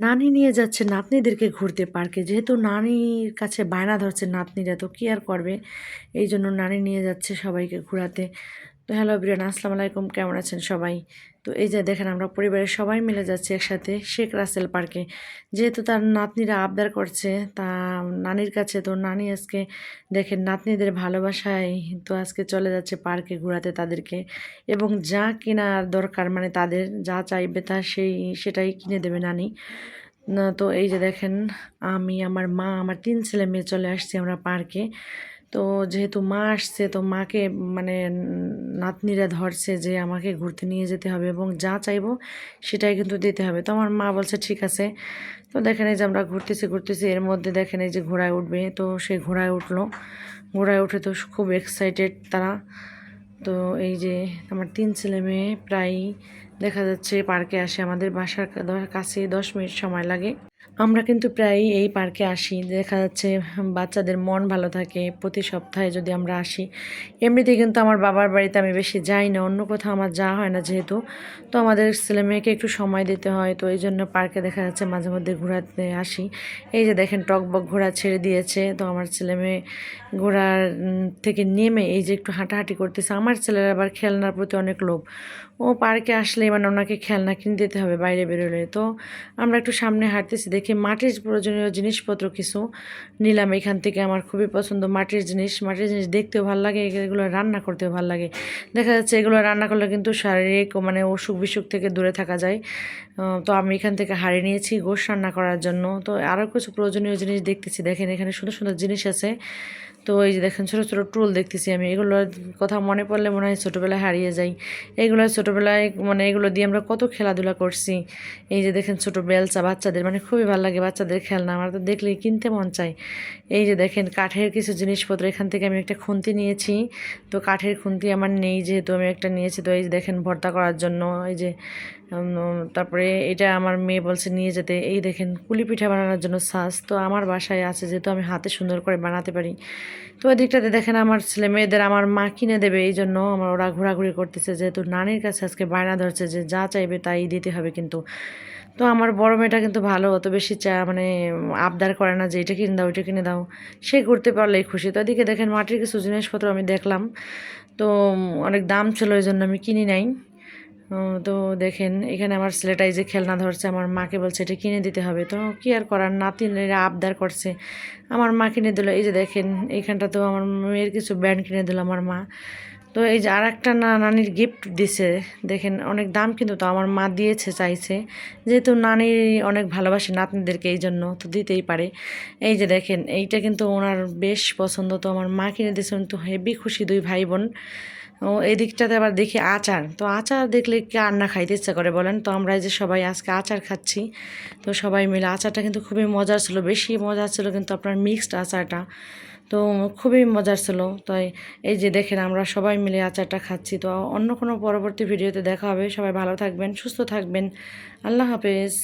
নানি নিয়ে যাচ্ছে নাতনিদেরকে ঘুরতে পার্কে। যেহেতু নানির কাছে বায়না ধরছে নাতনিরা, তো কী আর করবে? এই জন্য নানি নিয়ে যাচ্ছে সবাইকে ঘোরাতে। তো হ্যালো বিরিয়ান আসসালামু আলাইকুম। কেমন আছেন সবাই? তো এই যে দেখেন আমরা পরিবারের সবাই মিলে যাচ্ছি একসাথে শেখ রাসেল পার্কে। যেহেতু তার নাতনিরা আবদার করছে, তা নানির কাছে, তো নানি আজকে দেখেন নাতনিদের ভালোবাসায় তো আজকে চলে যাচ্ছে পার্কে ঘোরাতে তাদেরকে। এবং যা কেনার দরকার মানে তাদের যা চাইবে তা সেই, সেটাই কিনে দেবে নানি। তো এই যে দেখেন আমি, আমার মা, আমার তিন ছেলে মেয়ে চলে আসছি আমরা পার্কে। তো যেহেতু মা আসছে, তো মাকে মানে নাতনিরা ধরছে যে আমাকে ঘুরতে নিয়ে যেতে হবে এবং যা চাইব সেটাই কিন্তু দিতে হবে। তো আমার মা বলছে, ঠিক আছে। তো দেখেন এই যে আমরা ঘুরতেছি ঘুরতেছি, এর মধ্যে দেখেন এই যে ঘোড়ায় উঠবে। তো সে ঘোড়ায় উঠল। ঘোড়ায় উঠে তো খুব এক্সাইটেড তারা। তো এই যে আমার তিন ছেলে মেয়ে প্রায় দেখা যাচ্ছে পার্কে আসে, আমাদের বাসার কাছে দশ মিনিট সময় লাগে। আমরা কিন্তু প্রায়ই এই পার্কে আসি। দেখা যাচ্ছে বাচ্চাদের মন ভালো থাকে। প্রতি সপ্তাহে যদি আমরা আসি এমনিতে কিন্তু আমার বাবার বাড়িতে আমি বেশি যাই না। অন্য কোথাও আমার যাওয়া হয় না যেহেতু। তো আমাদের ছেলে মেয়েকে একটু সময় দিতে হয়। তো এই জন্য পার্কে দেখা যাচ্ছে মাঝে মধ্যে ঘোরাতে আসি। এই যে দেখেন, টকবক ঘোড়া ছেড়ে দিয়েছে। তো আমার ছেলে মেয়ে ঘোড়ার থেকে নেমে এই যে একটু হাঁটাহাঁটি করতেছে। আমার ছেলের আবার খেলনার প্রতি অনেক লোভ। ও পার্কে আসলে মানে ওনাকে খেলনা কিনে দিতে হবে বাইরে বেরোলে। তো আমরা একটু সামনে হাঁটতেছি, দেখি মাটির প্রয়োজনীয় জিনিসপত্র কিছু নিলাম এখান থেকে। আমার খুবই পছন্দ মাটির জিনিস। মাটির জিনিস দেখতেও ভালো লাগে, এগুলো রান্না করতেও ভালো লাগে। দেখা যাচ্ছে এগুলো রান্না করলে কিন্তু শারীরিক মানে অসুখ বিসুখ থেকে দূরে থাকা যায়। তো আমি এখান থেকে হারিয়ে নিয়েছি গোশ রান্না করার জন্য। তো আরও কিছু প্রয়োজনীয় জিনিস দেখতেছি। দেখেন এখানে সুন্দর সুন্দর জিনিস আছে। তো এই যে দেখেন, ছোটো ছোটো টুল দেখতেছি আমি। এগুলোর কথা মনে পড়লে মনে হয় ছোটোবেলায় হারিয়ে যাই। এগুলো ছোটোবেলায় মানে এগুলো দিয়ে আমরা কত খেলাধুলা করছি। এই যে দেখেন, ছোটো বেলচা বাচ্চাদের মানে খুবই ভালো লাগে বাচ্চাদের খেলনা। আমার তো দেখলেই কিনতে মন চায়। এই যে দেখেন, কাঠের কিছু জিনিসপত্র, এখান থেকে আমি একটা খুন্তি নিয়েছি। তো কাঠের খুন্তি আমার নেই যেহেতু, আমি একটা নিয়েছি। তো এই যে দেখেন, ভর্তা করার জন্য এই যে তারপরে এটা আমার মেয়ে বলছে নিয়ে যেতে। এই দেখেন, কুলি পিঠা বানানোর জন্য সাজ তো আমার বাসায় আছে, যেহেতু আমি হাতে সুন্দর করে বানাতে পারি। তো ওই দিকটাতে দেখেন আমার ছেলে মেয়েদের আমার মা কিনে দেবে, এই জন্য আমার ওরা ঘোরাঘুরি করতেছে, যেহেতু নানির কাছে আজকে বায়না ধরছে যে যা চাইবে তাই দিতে হবে কিন্তু। তো আমার বড় মেয়েটা কিন্তু ভালো, অত বেশি চা মানে আবদার করে না যে এটা কিনে দাও, ওইটা কিনে দাও। সে ঘুরতে পারলেই খুশি। তো ওদিকে দেখেন মাটির কিছু জিনিসপত্র আমি দেখলাম। তো অনেক দাম ছিল, ওই জন্য আমি কিনি নাই। তো দেখেন, এখানে আমার ছেলেটাই যে খেলনা ধরছে, আমার মাকে বলছে, এটা কিনে দিতে হবে। তো কি আর করার, নাতিনেরা আবদার করছে। আমার মা কিনে দিল, এই যে দেখেন এইখানটা তো আমার মেয়ের কিছু ব্যান্ড কিনে দিল আমার মা। তো এই যে আর একটা না, নানির গিফট দিছে, দেখেন, অনেক দাম কিন্তু তো আমার মা দিয়েছে, চাইছে। যেহেতু নানি অনেক ভালোবাসে নাতনিদেরকে, এই জন্য তো দিতেই পারে। এই যে দেখেন, এইটা কিন্তু ওনার বেশ পছন্দ, তো আমার মা কিনে দিয়েছে তো হেভি খুশি দুই ভাই বোন ও এই দিকটাতে আবার দেখি আচার। তো আচার দেখলে কি আর না খাইতে ইচ্ছা করে বলেন? তো আমরা এই যে সবাই আজকে আচার খাচ্ছি, তো সবাই মিলে আচারটা কিন্তু খুবই মজার ছিল, বেশি মজার ছিল কিন্তু আপনার মিক্সড আচারটা। তো খুবই মজার ছিল। তাই এই যে দেখেন আমরা সবাই মিলে আচারটা খাচ্ছি। তো অন্য কোনো পরবর্তী ভিডিওতে দেখা হবে। সবাই ভালো থাকবেন, সুস্থ থাকবেন। আল্লাহ হাফেজ।